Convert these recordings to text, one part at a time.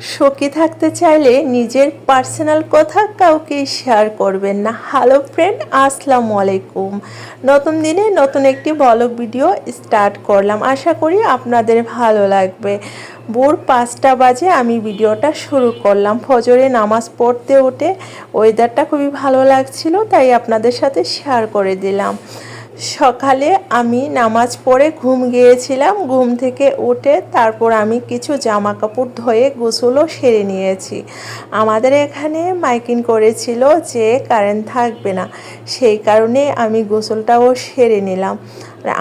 সুখী থাকতে চাইলে নিজের পার্সোনাল কথা কাউকে শেয়ার করবেন না। হ্যালো ফ্রেন্ড আসসালামু আলাইকুম। নতুন দিনে নতুন একটি ব্লগ ভিডিও স্টার্ট করলাম। আশা করি আপনাদের ভালো লাগবে। ভোর পাঁচটা বাজে আমি ভিডিওটা শুরু করলাম। ফজরে নামাজ পড়তে উঠে ওয়েদারটা খুবই ভালো লাগছিল, তাই আপনাদের সাথে শেয়ার করে দিলাম। সকালে আমি নামাজ পড়ে ঘুম গিয়েছিলাম, ঘুম থেকে উঠে তারপর আমি কিছু জামা কাপড় ধুয়ে গোসলও সেরে নিয়েছি। আমাদের এখানে মাইকিং করেছিল যে কারেন্ট থাকবে না, সেই কারণে আমি গোসলটাও সেরে নিলাম।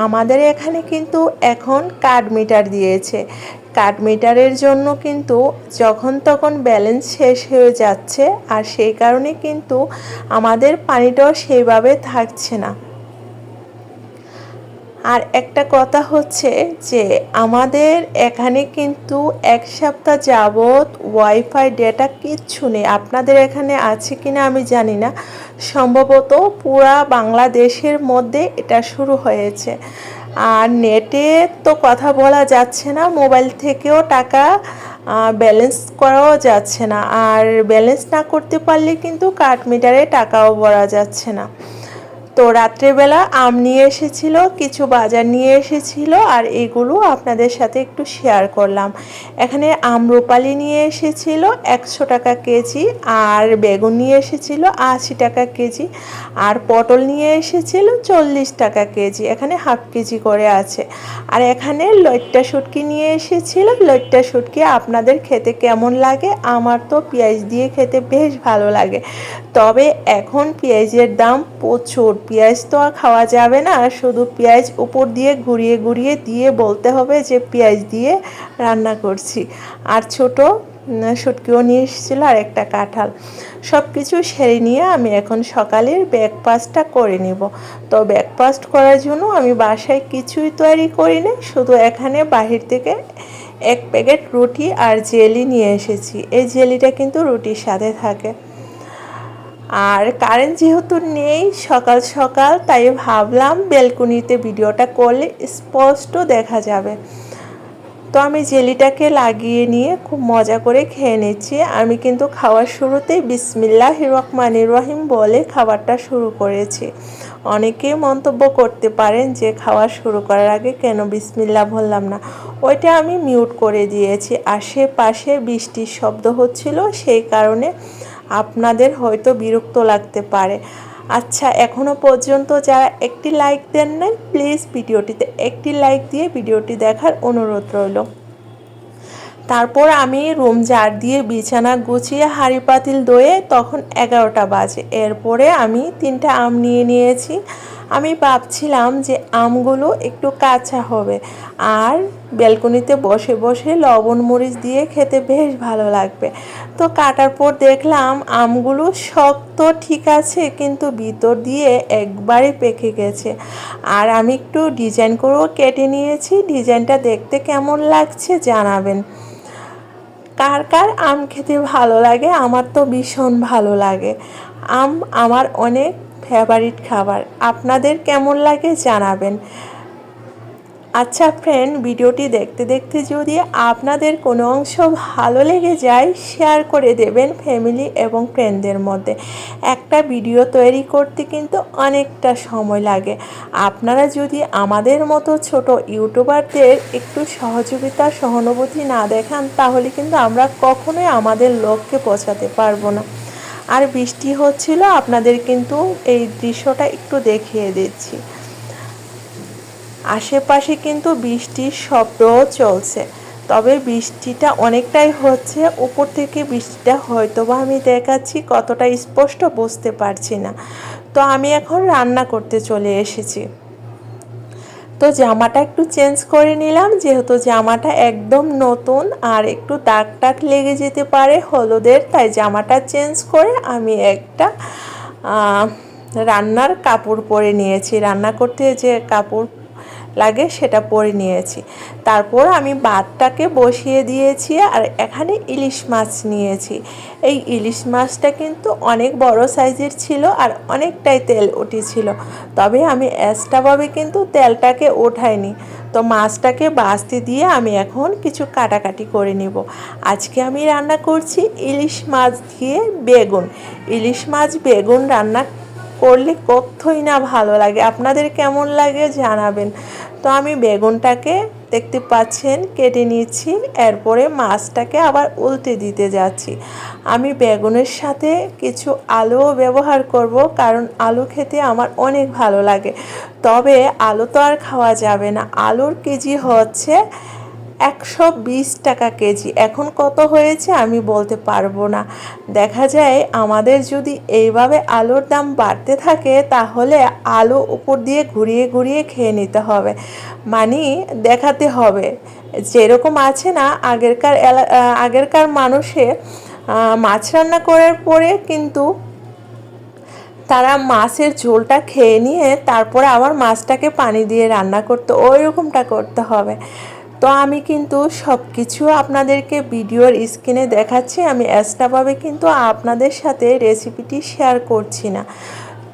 আমাদের এখানে কিন্তু এখন কার্ড মিটার দিয়েছে। কার্ড মিটারের জন্য কিন্তু যখন তখন ব্যালেন্স শেষ হয়ে যাচ্ছে, আর সেই কারণে কিন্তু আমাদের পানিটাও সেইভাবে থাকছে না। আর একটা কথা হচ্ছে যে আমাদের এখানে কিন্তু এক সপ্তাহ যাবৎ ওয়াইফাই ডেটা কিচ্ছু নেই। আপনাদের এখানে আছে কিনা আমি জানি না। সম্ভবত পুরা বাংলাদেশের মধ্যে এটা শুরু হয়েছে। আর নেটে তো কথা বলা যাচ্ছে না মোবাইল থেকেও টাকা ব্যালেন্স করাও যাচ্ছে না। আর ব্যালেন্স না করতে পারলে কিন্তু কাঠ মিটারে টাকাও ভরা যাচ্ছে না। তো রাত্রেবেলা আম নিয়ে এসেছিল, কিছু বাজার নিয়ে এসেছিল, আর এগুলো আপনাদের সাথে একটু শেয়ার করলাম। এখানে আমরুপালি নিয়ে এসেছিল, একশো টাকা কেজি, আর বেগুন নিয়ে এসেছিল, আশি টাকা কেজি, আর পটল নিয়ে এসেছিল, চল্লিশ টাকা কেজি, এখানে হাফ কেজি করে আছে। আর এখানে লইট্টা শুটকি নিয়ে এসেছিল, লইট্টা শুটকি আপনাদের খেতে কেমন লাগে? আমার তো পেঁয়াজ দিয়ে খেতে বেশ ভালো লাগে। তবে এখন পেঁয়াজের দাম প্রচুর পেঁয়াজ তো আর খাওয়া যাবে না শুধু পেঁয়াজ উপর দিয়ে ঘুরিয়ে ঘুরিয়ে দিয়ে বলতে হবে যে পেঁয়াজ দিয়ে রান্না করছি। আর ছোট শুটকিও নিয়ে এসেছিল আর একটা কাঁঠাল। সব কিছু সেরে নিয়ে আমি এখন সকালের ব্রেকফাস্টটা করে নিব। তো ব্রেকফাস্ট করার জন্য আমি বাসায় কিছুই তৈরি করি না শুধু এখানে বাহির থেকে এক প্যাকেট রুটি আর জেলি নিয়ে এসেছি। এই জেলিটা কিন্তু রুটির সাথে থাকে। আর কারেন্ট যেহেতু নেই সকাল সকাল, তাই ভাবলাম বেলকুনিতে ভিডিওটা করলে স্পষ্ট দেখা যাবে। তো আমি জেলিটাকে লাগিয়ে নিয়ে খুব মজা করে খেয়ে নিচ্ছি। আমি কিন্তু খাওয়ার শুরুতেই বিসমিল্লাহ রহমানির রহিম বলে খাবারটা শুরু করেছি। অনেকেই মন্তব্য করতে পারেন যে খাওয়া শুরু করার আগে কেন বিসমিল্লা বললাম না? ওইটা আমি মিউট করে দিয়েছি। আশেপাশে বৃষ্টির শব্দ হচ্ছিল, সেই কারণে আপনাদের হয়তো বিরক্ত লাগতে পারে। আচ্ছা এখনও পর্যন্ত যারা একটি লাইক দেন নাই প্লিজ ভিডিওটিতে একটি লাইক দিয়ে ভিডিওটি দেখার অনুরোধ রইল। তারপর আমি রুম জার দিয়ে বিছানা গুছিয়ে হাঁড়ি পাতিল দয়ে তখন এগারোটা বাজে। এরপরে আমি তিনটা আম নিয়ে নিয়েছি। আমি ভাবছিলাম যে আমগুলো একটু কাঁচা হবে। আর ব্যালকনিতে বসে বসে লবণ মরিচ দিয়ে খেতে বেশ ভালো লাগবে। তো কাটার পর দেখলাম আমগুলো শক্ত ঠিক আছে, কিন্তু ভিতর দিয়ে একবারে পেকে গেছে। আর আমি একটু ডিজাইন করেও কেটে নিয়েছি। ডিজাইনটা দেখতে কেমন লাগছে জানাবেন। কার কার আম খেতে ভালো লাগে? আমার তো ভীষণ ভালো লাগে। আম আমার অনেক ফেভারিট খাবার। আপনাদের কেমন লাগে জানাবেন। আচ্ছা ফ্রেন্ড ভিডিওটি দেখতে দেখতে যদি আপনাদের কোনো অংশ ভালো লেগে যায় শেয়ার করে দেবেন ফ্যামিলি এবং ফ্রেন্ডদের মধ্যে। একটা ভিডিও তৈরি করতে কিন্তু অনেকটা সময় লাগে। আপনারা যদি আমাদের মতো ছোট ইউটিউবারদের একটু সহযোগিতা, সহানুভূতি না দেখান, তাহলে কিন্তু আমরা কখনোই আমাদের লক্ষ্যে পৌঁছাতে পারব না। আর বৃষ্টি হচ্ছিল, আপনাদের কিন্তু এই দৃশ্যটা একটু দেখিয়ে দিচ্ছি। আশেপাশে কিন্তু বৃষ্টির শব্দও চলছে, তবে বৃষ্টিটা অনেকটাই হচ্ছে। উপর থেকে বৃষ্টিটা হয়তো বা আমি দেখাচ্ছি, কতটা স্পষ্ট বুঝতে পারছি না। তো আমি এখন রান্না করতে চলে এসেছি। তো জামাটা একটু চেঞ্জ করে নিলাম, যেহেতু জামাটা একদম নতুন আর একটু দাগ টাক লেগে যেতে পারে হলুদের, তাই জামাটা চেঞ্জ করে আমি একটা রান্নার কাপড় পরে নিয়েছি। রান্না করতে যে কাপড় লাগে সেটা পরে নিয়েছি। তারপর আমি ভাতটাকে বসিয়ে দিয়েছি আর এখানে ইলিশ মাছ নিয়েছি। এই ইলিশ মাছটা কিন্তু অনেক বড় সাইজের ছিল আর অনেকটাই তেল উঠেছিল তবে আমি এক্সট্রাভাবে কিন্তু তেলটাকে ওঠাইনি। তো মাছটাকে বাছতে দিয়ে আমি এখন কিছু কাটাকাটি করে নেব। আজকে আমি রান্না করছি ইলিশ মাছ দিয়ে বেগুন। ইলিশ মাছ বেগুন রান্না করলে কতই না ভালো লাগে। আপনাদের কেমন লাগে জানাবেন। তো আমি বেগুনটাকে দেখতে পাচ্ছেন, কেটে নিচ্ছি, এরপরে মাছটাকে আবার উল্টে দিতে যাচ্ছি। আমি বেগুনের সাথে কিছু আলুও ব্যবহার করব, কারণ আলু খেতে আমার অনেক ভালো লাগে। তবে আলু তো আর খাওয়া যাবে না। আলুর কেজি হচ্ছে একশো বিশ টাকা কেজি। এখন কত হয়েছে আমি বলতে পারব না। দেখা যায় আমাদের যদি এইভাবে আলুর দাম বাড়তে থাকে, তাহলে আলু উপর দিয়ে ঘুরিয়ে ঘুরিয়ে খেয়ে নিতে হবে। মানে দেখাতে হবে, যেরকম আছে না, আগেরকার আগেরকার মানুষে মাছ রান্না করার পরে কিন্তু তারা মাছের ঝোলটা খেয়ে নিয়ে তারপরে আবার মাছটাকে পানি দিয়ে রান্না করতে। ওই রকমটা করতে হবে। তো আমি কিন্তু সব কিছু আপনাদেরকে ভিডিওর স্ক্রিনে দেখাচ্ছি, আমি এক্সট্রাভাবে কিন্তু আপনাদের সাথে রেসিপিটি শেয়ার করছি না।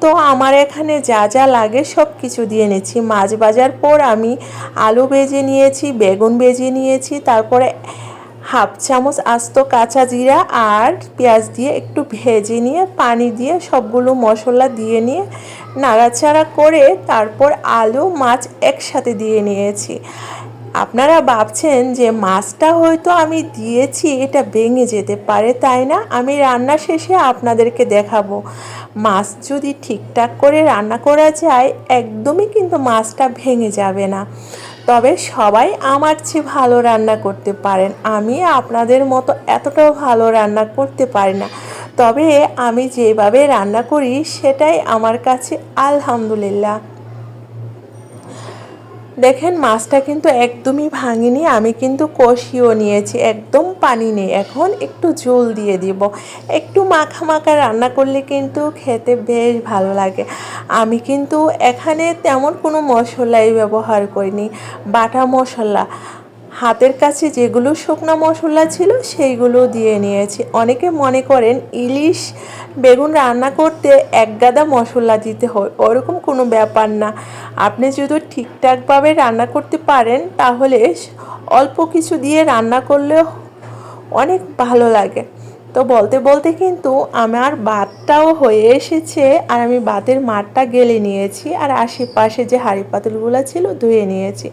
তো আমার এখানে যা যা লাগে সব কিছু দিয়ে নিয়েছি মাছ বাজার পর আমি আলু বেজে নিয়েছি, বেগুন বেজে নিয়েছি, তারপরে হাফ চামচ আস্ত কাঁচা জিরা আর পেঁয়াজ দিয়ে একটু ভেজে নিয়ে পানি দিয়ে সবগুলো মশলা দিয়ে নিয়ে নাড়াচাড়া করে তারপর আলু, মাছ একসাথে দিয়ে নিয়েছি। আপনারা ভাবছেন যে মাছটা হয়তো আমি দিয়েছি, এটা ভেঙে যেতে পারে, তাই না? আমি রান্না শেষে আপনাদেরকে দেখাবো। মাছ যদি ঠিকঠাক করে রান্না করা যায়, একদমই কিন্তু মাছটা ভেঙে যাবে না। তবে সবাই আমার চেয়ে ভালো রান্না করতে পারেন। আমি আপনাদের মতো এতটাও ভালো রান্না করতে পারি না। তবে আমি যেভাবে রান্না করি, সেটাই আমার কাছে আলহামদুলিল্লাহ। দেখেন, মাছটা কিন্তু একদমই ভাঙিনি, আমি কিন্তু কষিও নিয়েছি, একদম পানি নেই। এখন একটু ঝোল দিয়ে দিব। একটু মাখা মাখা রান্না করলে কিন্তু খেতে বেশ ভালো লাগে। আমি কিন্তু এখানে তেমন কোনো মশলাই ব্যবহার করিনি, বাটা মশলা। হাতের কাছে যেগুলো শুকনো মশলা ছিল, সেইগুলো দিয়ে নিয়েছি। অনেকে মনে করেন ইলিশ বেগুন রান্না করতে এক গাদা মশলা দিতে হয়, ওরকম কোনো ব্যাপার না। আপনি যদি ঠিকঠাকভাবে রান্না করতে পারেন, তাহলে অল্প কিছু দিয়ে রান্না করলেও অনেক ভালো লাগে। তো বলতে বলতে কিন্তু আমার ভাতটাও হয়ে এসেছে আর আমি ভাতের মাঠটা গেলে নিয়েছি আর আশেপাশে যে হাঁড়ি পাতিলগুলো ছিল ধুয়ে নিয়েছি।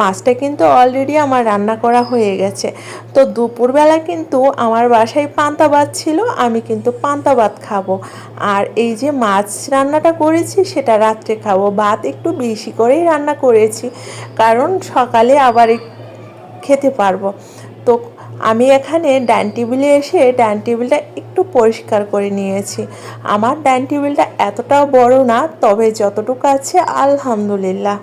মাছটা কিন্তু অলরেডি আমার রান্না করা হয়ে গেছে। তো দুপুরবেলা কিন্তু আমার বাসায় পান্তা ভাত ছিল, আমি কিন্তু পান্তা ভাত খাব। আর এই যে মাছ রান্নাটা করেছি, সেটা রাত্রে খাব। ভাত একটু বেশি করেই রান্না করেছি, কারণ সকালে আবার খেতে পারব। তো আমি এখানে ডাইনিং টেবিলে এসে ডাইনিং টেবিলটা একটু পরিষ্কার করে নিয়েছি। আমার ডাইনিং টেবিলটা এতটাও বড় না, তবে যতটুকু আছে আলহামদুলিল্লাহ।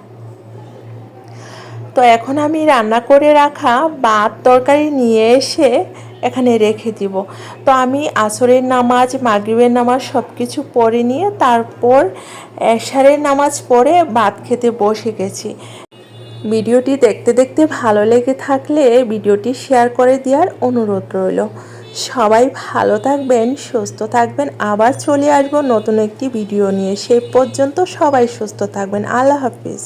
তো এখন আমি রান্না করে রাখা ভাত তরকারি নিয়ে এসে এখানে রেখে দিব। তো আমি আসরের নামাজ, মাগরিবের নামাজ সব কিছু পড়ে নিয়ে তারপর এশারের নামাজ পড়ে ভাত খেতে বসে গেছি। ভিডিওটি দেখতে দেখতে ভালো লেগে থাকলে ভিডিওটি শেয়ার করে দেওয়ার অনুরোধ রইল। সবাই ভালো থাকবেন, সুস্থ থাকবেন। আবার চলে আসব নতুন একটি ভিডিও নিয়ে। সে পর্যন্ত সবাই সুস্থ থাকবেন। আল্লাহ হাফিজ।